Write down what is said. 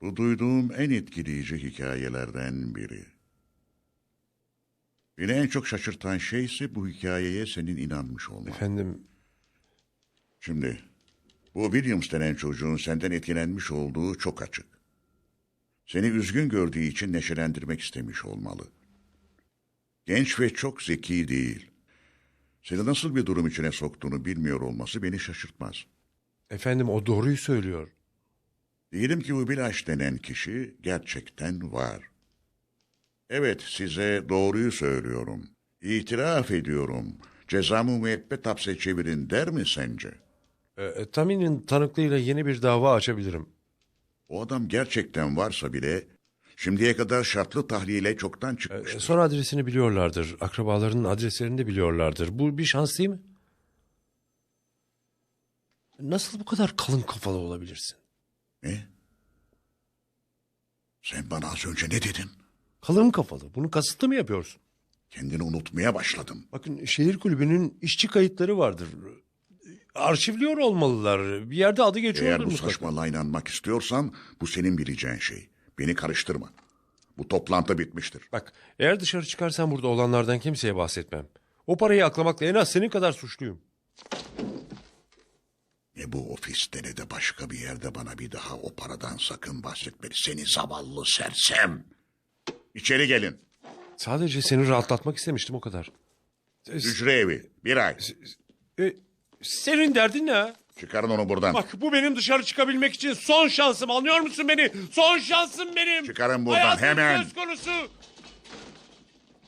Bu duyduğum en etkileyici hikayelerden biri. Beni en çok şaşırtan şey ise bu hikayeye senin inanmış olman. Efendim Şimdi bu Williams denen çocuğun senden etkilenmiş olduğu çok açık. Seni üzgün gördüğü için neşelendirmek istemiş olmalı. Genç ve çok zeki değil. Seni nasıl bir durum içine soktuğunu bilmiyor olması beni şaşırtmaz. efendim o doğruyu söylüyor. Diyelim ki bu Bilaş denen kişi gerçekten var. Evet size doğruyu söylüyorum. İtiraf ediyorum. Cezamı müebbet hapse çevirin der mi sence? E, e, Tammy'nin tanıklığıyla yeni bir dava açabilirim. O adam gerçekten varsa bile şimdiye kadar şartlı tahliyle çoktan E, çıkmıştır. son adresini biliyorlardır. Akrabalarının adreslerini de biliyorlardır. Bu bir şans değil mi? Nasıl bu kadar kalın kafalı olabilirsin? Ne? Sen bana az önce ne dedin? Kalın kafalı. Bunu kasıtlı mı yapıyorsun? Kendini unutmaya başladın. Bakın şehir kulübünün işçi kayıtları vardır. Arşivliyor olmalılar. Bir yerde adı geçiyordur Eğer bu mutlaka. saçmalığa inanmak istiyorsan bu senin bileceğin şey. Beni karıştırma. Bu toplantı bitmiştir. Bak eğer dışarı çıkarsam burada olanlardan kimseye bahsetmem. O parayı aklamakla en az senin kadar suçluyum. Bu ofiste ne de başka bir yerde bana bir daha o paradan sakın bahsetmeli. Seni zavallı sersem. İçeri gelin. Sadece seni rahatlatmak istemiştim o kadar. Hücre evi. Bir ay. E, senin derdin ne? Çıkarın onu buradan. Bak bu benim dışarı çıkabilmek için son şansım anlıyor musun beni? Son şansım benim. Çıkarın buradan, Hayatım hemen. söz konusu.